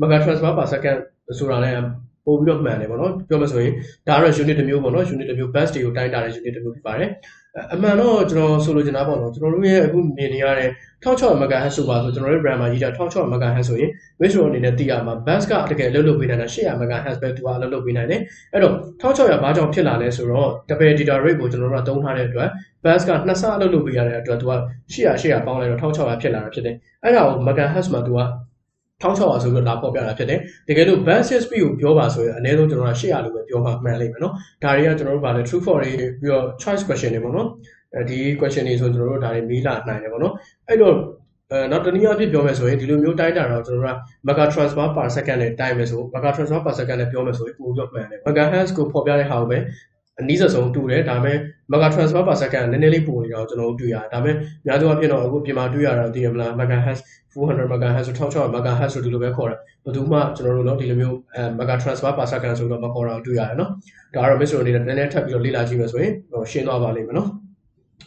mega transfer per second ဆိုတာလည်းပို့ပြီးတော့မှန်တယ်ပေါ့နော်ပြောမှဆိုရင်ဒါကတော့ unit တစ်မျိုးပေါ့နော် unit တစ်မျိုး bus တွေကိုတိုင်းတာတဲ့ unit တစ်မျိုးဖြစ်ပါတယ်အမှန်တော့ကျွန်တော်ဆိုလိုချင်တာပေါ့နော်ကျွန်တော်တို့ရဲ့အခုမြင်နေရတဲ့1600 MHz ဆိုပါဆိုကျွန်တော်တို့ brand မှာကြီးတာ1600 MHz ဆိုရင် metro အနေနဲ့သိရမှာ bus ကတကယ်လှုပ်လှုပ်ပေးနိုင်တာ800 MHz ပဲသူကလှုပ်လှုပ်ပေးနိုင်တယ်အဲ့တော့1600ဘာကြောင့်ဖြစ်လာလဲဆိုတော့ double data rate ကိုကျွန်တော်တို့ကသုံးထားတဲ့အတွက် bus ကနှစ်ဆလှုပ်လှုပ်ပေးရတဲ့အတွက်သူက800 800ပေါင်းလိုက်တော့1600ဖြစ်လာတာဖြစ်တယ်အဲ့ဒါကို MHz မှာသူက 1600ဆိုပြီးတော့လာပေါ်ပြတာဖြစ်တယ်တကယ်လို့ band speed ကိုပြောပါဆိုရင်အနည်းဆုံးကျွန်တော်က800လို့ပဲပြောမှမှန်လိမ့်မယ်နော်ဒါတွေကကျွန်တော်တို့ဗာလဲ true for တွေပြီးတော့ choice question တွေပေါ့နော်အဲဒီ question တွေဆိုကျွန်တော်တို့ဒါတွေမီးလာနိုင်တယ်ပေါ့နော်အဲ့တော့အဲနောက်တနည်းအားဖြင့်ပြောမယ်ဆိုရင်ဒီလိုမျိုးတိုင်းတာတော့ကျွန်တော်တို့က mega transfer per second နဲ့တိုင်းမယ်ဆို mega transfer per second နဲ့ပြောမယ်ဆိုရင်ပိုပြီးမှန်တယ် mega hertz ကိုဖော်ပြတဲ့ဟာကိုပဲ အနည်းဆုံးတူတယ်ဒါပေမဲ့ mega transfer per second နည်းနည်းလေးပိုနေတာကိုကျွန်တော်တို့တွေ့ရတယ်ဒါပေမဲ့များသောအားဖြင့်တော့အခုပြင်မာတွေ့ရတာသိရမလား mega hertz 400 MHz ဆို1600 MHz ဆိုဒီလိုပဲခေါ်တာဘယ်သူမှကျွန်တော်တို့တော့ဒီလိုမျိုးအဲ mega transfer per second ဆိုတော့မခေါ်တာတွေ့ရတယ်နော်ဒါကတော့ miss အနေနဲ့နည်းနည်းထပ်ပြီးတော့လေ့လာကြည့်မယ်ဆိုရင်ဟိုရှင်းသွားပါလိမ့်မယ်နော်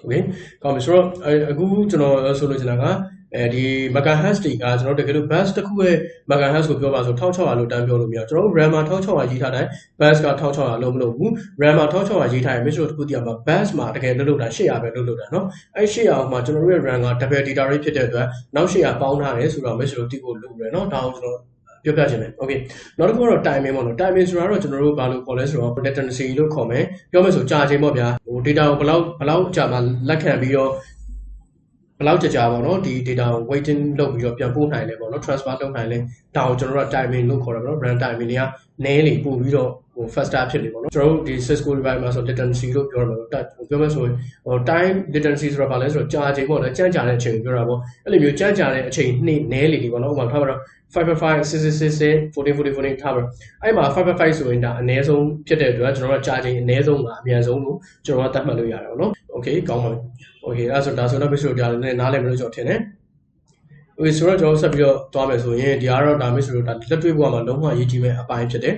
okay ကောင်းပြီဆိုတော့အခုကျွန်တော်ဆိုလိုချင်တာက အဲဒီ megahertz တွေကကျွန်တော်တကယ်လို့ bus တစ်ခုရဲ့ megahertz ကိုပြောပါဆို1600လို့တန်းပြောလို့မရကျွန်တော်တို့ RAM မှာ1600ရေးထားတယ် bus က1600လုံးမလို့ဘူး RAM မှာ1600ရေးထားရင် metro တစ်ခုတည်းမှာ bus မှာတကယ်လွတ်လွတ်တာ800ပဲလွတ်လွတ်တာเนาะအဲ800မှာကျွန်တော်တို့ရဲ့ RAM က double data rate ဖြစ်တဲ့အတွက်နောက်800ပေါင်းထားတယ်ဆိုတော့ metro တိကိုလို့ရတယ်เนาะဒါအောင်ကျွန်တော်ပြောပြချင်တယ်။ Okay နောက်တစ်ခုကတော့ timing ပေါ့နော် timing ဆိုတာတော့ကျွန်တော်တို့ဘာလို့ခေါ်လဲဆိုတော့ latency လို့ခေါ်မယ်။ပြောမယ်ဆိုကြာချိန်ပေါ့ဗျာ။ဟို data ကိုဘယ်လောက်ဘယ်လောက်ကြာမှလက်ခံပြီးတော့ ဘယ်လောက်ကြာကြာပေါ့နော်ဒီ data ကို waiting လုပ်ပြီးတော့ပြန်ပို့နိုင်လဲပေါ့နော် transfer လုပ်နိုင်လဲဒါကိုကျွန်တော်တို့က timing လို့ခေါ်တယ်ပေါ့နော် run timing တွေကနည်းလေပို့ပြီးတော့ဟို faster ဖြစ်နေပေါ့နော်ကျွန်တော်တို့ဒီ Cisco device မှာဆို latency လို့ပြောရမှာပေါ့ပြောမယ်ဆိုရင်ဟို time latency ဆိုတာဘာလဲဆိုတော့ကြာချိန်ပေါ့နော်ကြမ်းကြာတဲ့အချိန်ကိုပြောတာပေါ့အဲ့လိုမျိုးကြမ်းကြာတဲ့အချိန်နှိနည်းလေဒီပေါ့နော်ဥပမာထားပါတော့555 6666 14 14 14ထားပါအဲ့မှာ555ဆိုရင်ဒါအနည်းဆုံးဖြစ်တဲ့အတွက်ကျွန်တော်တို့ကြာချိန်အနည်းဆုံးကအများဆုံးလို့ကျွန်တော်ကသတ်မှတ်လို့ရတယ်ပေါ့နော် okay ကောင်းပါပြီ okay အဲ့ဆိုဒါဆိုတော့ visual ကြားလည်းနားလည်မလို့ကျွန်တော်ထင်တယ် okay ဆိုတော့ကျွန်တော်ဆက်ပြီးတော့သွားမယ်ဆိုရင်ဒီကတော့ဒါမျိုးဆိုတော့ဒါလက်တွေ့ဘဝမှာလုံးဝအရေးကြီးမဲ့အပိုင်းဖြစ်တယ်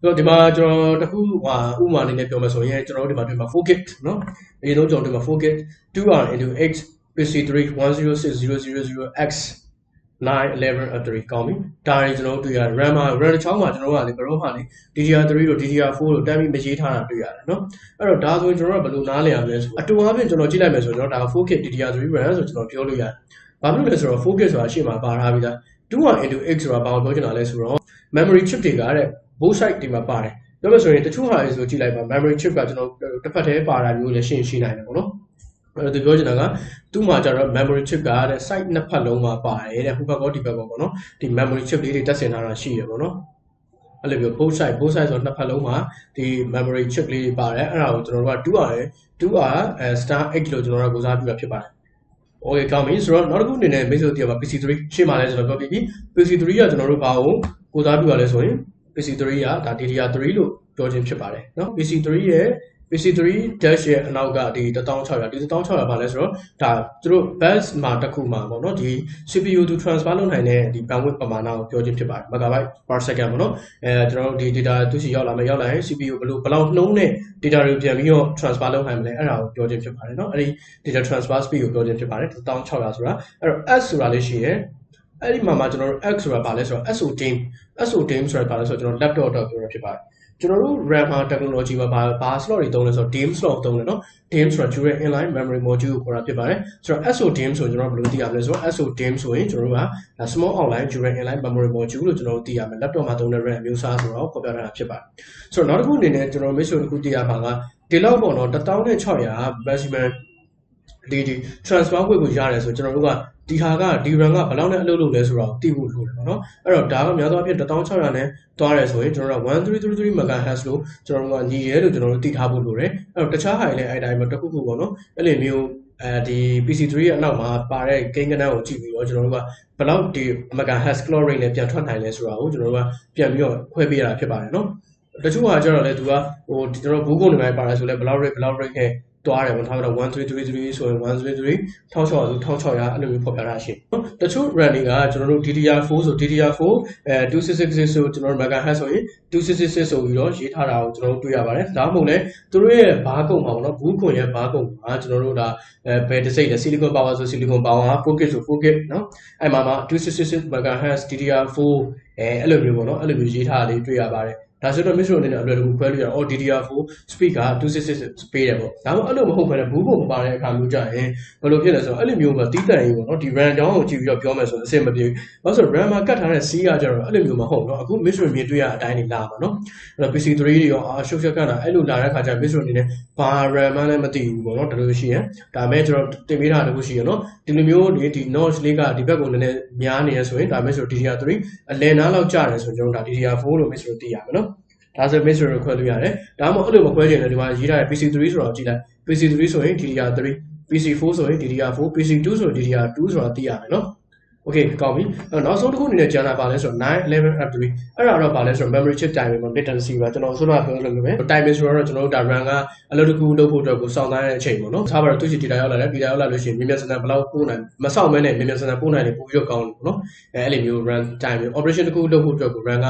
ဆိုတော့ဒီမှာကျွန်တော်တခုဟာဥပမာအနေနဲ့ပြောမယ်ဆိုရင်ကျွန်တော်တို့ဒီမှာတွေ့မှာ 4gig เนาะအရင်ဆုံးကျွန်တော်တို့မှာ 4gig 2r into x PC3 106000x 9 11 အတရီကောင်းပြီဒါတွေကျွန်တော်တို့တွေ့ရတယ် RAM မှာ RAM ချောင်းမှာကျွန်တော်တို့ကလေဘရောမှာလေ DDR3 တို့ DDR4 တို့တမ်းပြီးမရေးထားတာတွေ့ရတယ်နော်အဲ့တော့ဒါဆိုကျွန်တော်တို့ကဘယ်လိုနားလည်ရမလဲဆိုအတူအပြင်ကျွန်တော်ကြည့်လိုက်မယ်ဆိုကျွန်တော်ဒါ 4K DDR3 RAM ဆိုကျွန်တော်ပြောလို့ရတယ်ဘာဖြစ်လို့လဲဆိုတော့ 4K ဆိုတာရှေ့မှာပါထားပြီးသား 2.8x ဆိုတာဘာကိုပြောချင်တာလဲဆိုတော့ memory chip တွေကတဲ့ both side တွေမှာပါတယ်ပြောလို့ဆိုရင်တချို့ဟာတွေဆိုကြည့်လိုက်ပါ memory chip ကကျွန်တော်တစ်ဖက်တည်းပါတာမျိုးလည်းရှင်းရှင်းနိုင်တယ်ပေါ့နော် အဲ့တော့သူပြောချင်တာကသူ့မှာကျတော့ memory chip ကတဲ့ site နှစ်ဖက်လုံးမှာပါတယ်တဲ့ဟိုဘက်ကောဒီဘက်ကောပေါ့နော်ဒီ memory chip လေးတွေတက်ဆင်ထားတာရှိရပေါ့နော်အဲ့လိုမျိုး both side both side ဆိုတော့နှစ်ဖက်လုံးမှာဒီ memory chip လေးတွေပါတယ်အဲ့ဒါကိုကျွန်တော်တို့က 2R 2R star 8လို့ကျွန်တော်တို့ကကိုစားပြုတာဖြစ်ပါတယ် okay ကောင်းပြီဆိုတော့နောက်တစ်ခုအနေနဲ့မိတ်ဆွေတို့ပြောပါ PC3 ရှေ့မှာလဲကျွန်တော်ပြောပြပြီ PC3 ကကျွန်တော်တို့ဘာကိုကိုစားပြုရလဲဆိုရင် PC3 ကဒါ DDR3 လို့ပြောခြင်းဖြစ်ပါတယ်เนาะ PC3 ရဲ့ PC3 dash ရဲ့အနောက်ကဒီ1600ဒီ1600ဘာလဲဆိုတော့ဒါသူတို့ bus မှာတစ်ခုမှာပေါ့နော်ဒီ CPU to transfer လုပ်နိုင်တဲ့ဒီ bandwidth ပမာဏကိုပြောခြင်းဖြစ်ပါတယ် megabyte per second ပေါ့နော်အဲကျွန်တော်တို့ဒီ data သူစီရောက်လာမယ်ရောက်လာရင် CPU ဘယ်လိုဘယ်လောက်နှုံးတဲ့ data တွေပြန်ပြီးတော့ transfer လုပ်နိုင်မလဲအဲ့ဒါကိုပြောခြင်းဖြစ်ပါတယ်နော်အဲ့ဒီ data transfer speed ကိုပြောခြင်းဖြစ်ပါတယ်1600ဆိုတာအဲ့တော့ S ဆိုတာလေးရှိရဲ့အဲ့ဒီမှာမှာကျွန်တော်တို့ X ဆိုတာဘာလဲဆိုတော့ SO team SO team ဆိုတာဘာလဲဆိုတော့ကျွန်တော် laptop တော့ပြောရဖြစ်ပါတယ် ကျွန်တော်တို့ RAM technology မှာဘာဘာ slot တွေသုံးလဲဆိုတော့ DIMM slot သုံးတယ်နော် DIMM ဆိုတာ dual inline memory module ကိုခေါ်တာဖြစ်ပါတယ်ဆိုတော့ SO DIMM ဆိုကျွန်တော်တို့ဘယ်လိုသိရမလဲဆိုတော့ SO DIMM ဆိုရင်ကျွန်တော်တို့က small online dual inline memory module လို့ကျွန်တော်တို့သိရမယ် laptop မှာသုံးတဲ့ RAM မျိုးစားဆိုတော့ဖော်ပြထားတာဖြစ်ပါတယ်ဆိုတော့နောက်တစ်ခုအနေနဲ့ကျွန်တော် mission တစ်ခုသိရပါကဒီလောက်ပေါ့နော်1600 maximum ဒီဒီ transfer weight ကိုရတယ်ဆိုကျွန်တော်တို့ကဒီဟာကဒီ RAM ကဘယ်လောက်နဲ့အလုပ်လုပ်လဲဆိုတော့သိဖို့လိုတယ်ပေါ့နော်အဲ့တော့ဒါကများသောအားဖြင့်1600နဲ့တွားတယ်ဆိုရင်ကျွန်တော်တို့1333 MHz လို့ကျွန်တော်တို့ကညီရဲလို့ကျွန်တော်တို့သိထားဖို့လိုတယ်အဲ့တော့တခြားဟာတွေလည်းအဲ့တိုင်းပဲတစ်ခုခုပေါ့နော်အဲ့လိုမျိုးအဲဒီ PC3 ရဲ့အနောက်မှာပါတဲ့ကိန်းကနန်းကိုကြည့်ပြီးတော့ကျွန်တော်တို့ကဘယ်လောက်ဒီ MHz clock rate နဲ့ပြန်ထွက်နိုင်လဲဆိုတာကိုကျွန်တော်တို့ကပြန်ပြီးတော့ခွဲပေးရတာဖြစ်ပါတယ်နော်တချို့ဟာကျတော့လေသူကဟိုကျွန်တော်ဘူးကုန်တွေမှာပါတယ်ဆိုလဲဘယ်လောက် rate ဘယ်လောက် rate နဲ့ သွားတယ်ပေါ့ထားတော့1333ဆိုရင်1333 1600ဆို1600အဲ့လိုမျိုးဖော်ပြထားရှိနော်တချို့ run တွေကကျွန်တော်တို့ DDR4 ဆို DDR4 အဲ2666ဆိုကျွန်တော်တို့ megahertz ဆိုရင်2666ဆိုပြီးတော့ရေးထားတာကိုကျွန်တော်တို့တွေ့ရပါတယ်ဒါမှမဟုတ်လည်းသူတို့ရဲ့ဘားကုံမှာပေါ့နော်ဘူးခွန်ရဲ့ဘားကုံမှာကျွန်တော်တို့ဒါအဲဘယ်တစ်စိတ်လဲ silicon power ဆို silicon power 4K ဆို 4K နော်အဲ့မှာမှာ2666 megahertz DDR4 အဲအဲ့လိုမျိုးပေါ့နော်အဲ့လိုမျိုးရေးထားတာလေးတွေ့ရပါတယ် ဒါဆိုတော့ Mistro အနေနဲ့အလွယ်တကူခွဲလို့ရအောင် DDR4 speed က266ပေးတယ်ပေါ့ဒါမှမဟုတ်အဲ့လိုမဟုတ်ဘဲနဲ့ဘူးပုံမပါတဲ့အခါမျိုးကြရင်ဘယ်လိုဖြစ်လဲဆိုတော့အဲ့လိုမျိုးမှာတီးတန်ရေးပေါ့နော်ဒီ RAM ကြောင်းကိုကြည့်ပြီးတော့ပြောမယ်ဆိုရင်အဆင်မပြေဘူးဘာလို့ဆိုတော့ RAM မှာကတ်ထားတဲ့ C ကကြတော့အဲ့လိုမျိုးမဟုတ်တော့အခု Mistro မြင်တွေ့ရတဲ့အတိုင်းနေလာပါနော်အဲ့တော့ PC3 တွေရောအာရှုပ်ရှက်ကတ်တာအဲ့လိုလာတဲ့ခါကျ Mistro အနေနဲ့ဘာ RAM မှလည်းမသိဘူးပေါ့နော်ဒါလိုရှိရင်ဒါမဲ့ကျွန်တော်တင်ပေးတာတခုရှိရနော်ဒီလိုမျိုးဒီဒီ notch လေးကဒီဘက်ကိုနည်းနည်းများနေရဆိုရင်ဒါ Mistro DDR3 အလယ်နားလောက်ကျတယ်ဆိုရင်ကျွန်တော်ဒါ DDR4 လို့ Mistro သိရမယ်နော် ဒါဆို mix ကိုခွဲလို့ရတယ်ဒါမှမဟုတ်အဲ့လိုမခွဲချင်လည်းဒီမှာရေးထားတဲ့ PC3 ဆိုတော့ကြည့်လိုက် PC3 ဆိုရင် DDR3 PC4 ဆိုရင် DDR4 PC2 ဆိုရင် DDR2 ဆိုတော့သိရမယ်နော် Okay ကောင်းပြီအဲ့နောက်ဆုံးတစ်ခုအနေနဲ့ကျန်တာပါလဲဆိုတော့9 11 F3 အဲ့ဒါတော့ပါလဲဆိုတော့ memory chip timing မှာ latency ပါကျွန်တော်ဆိုတော့ပြောလို့မျိုးပဲ timing ဆိုတော့ကျွန်တော်တို့ဒါ RAM ကအလုပ်တစ်ခုလုပ်ဖို့အတွက်ကိုစောင့်သားတဲ့အချိန်ပေါ့နော်ထားပါတော့သူရှိ data ရောက်လာတယ် data ရောက်လာလို့ရှိရင်မြင်မြင်စံစံဘယ်လောက်ပို့နိုင်မစောင့်မဲနဲ့မြင်မြင်စံစံပို့နိုင်တယ်ပို့ပြီးတော့ကောင်းတယ်ပေါ့နော်အဲအဲ့လိုမျိုး RAM timing operation တစ်ခုလုပ်ဖို့အတွက်ကို RAM က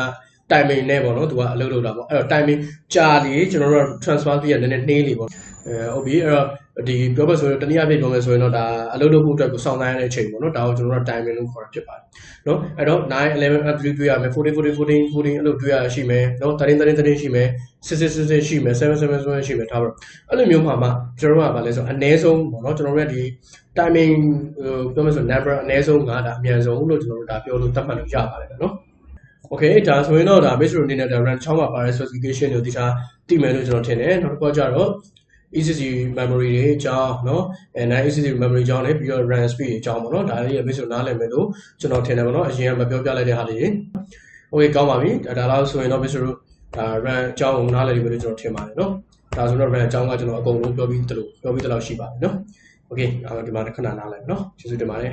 timing နဲ့ပေါ့နော်သူကအလုပ်လုပ်တာပေါ့အဲ့တော့ timing ကြာလေကျွန်တော်တို့ transfer fee ကနည်းနည်းနှေးလေပေါ့အဲဟုတ်ပြီအဲ့တော့ဒီပြောပါဆိုရင်တနည်းအားဖြင့်ပြောမယ်ဆိုရင်တော့ဒါအလုပ်လုပ်ဖို့အတွက်ကိုစောင့်တိုင်းရတဲ့အချိန်ပေါ့နော်ဒါကိုကျွန်တော်တို့ timing လို့ခေါ်တာဖြစ်ပါတယ်နော်အဲ့တော့9 11 up တွေ့ရမယ်14 14 14 14အဲ့လိုတွေ့ရရှိမယ်နော်13 13 13ရှိမယ်6 6 6ရှိမယ်7 7 7ရှိမယ်ထားပါတော့အဲ့လိုမျိုးမှာမှကျွန်တော်တို့ကဗာလဲဆိုအနည်းဆုံးပေါ့နော်ကျွန်တော်တို့ကဒီ timing ဟိုပြောမယ်ဆို number အနည်းဆုံးကဒါအမြန်ဆုံးလို့ကျွန်တော်တို့ဒါပြောလို့သတ်မှတ်လို့ရပါတယ်နော် Okay ဒါဆိုရင်တော့ဒါ base အနေနဲ့ဒါ run 6မှာပါတဲ့ specification ကိုဒီစားသိမယ်လို့ကျွန်တော်ထင်တယ်နောက်တစ်ခုကကြတော့ ECC memory တွေအကြောင်းเนาะအဲ non ECC memory အကြောင်းနဲ့ပြီးတော့ RAM speed အကြောင်းပေါ့เนาะဒါလေးရဲ့ base ကိုနားလည်မယ်လို့ကျွန်တော်ထင်တယ်ပေါ့เนาะအရင်ကမပြောပြလိုက်တဲ့ဟာလေးတွေ Okay ကောင်းပါပြီဒါဒါလောက်ဆိုရင်တော့ base တို့ဒါ RAM အကြောင်းကိုနားလည်ပြီလို့ကျွန်တော်ထင်ပါတယ်เนาะဒါဆိုတော့ RAM အကြောင်းကကျွန်တော်အကုန်လုံးပြောပြီးတလို့ပြောပြီးတလို့ရှိပါတယ်เนาะ Okay ဒီမှာခဏနားလိုက်เนาะကျေးဇူးတင်ပါတယ်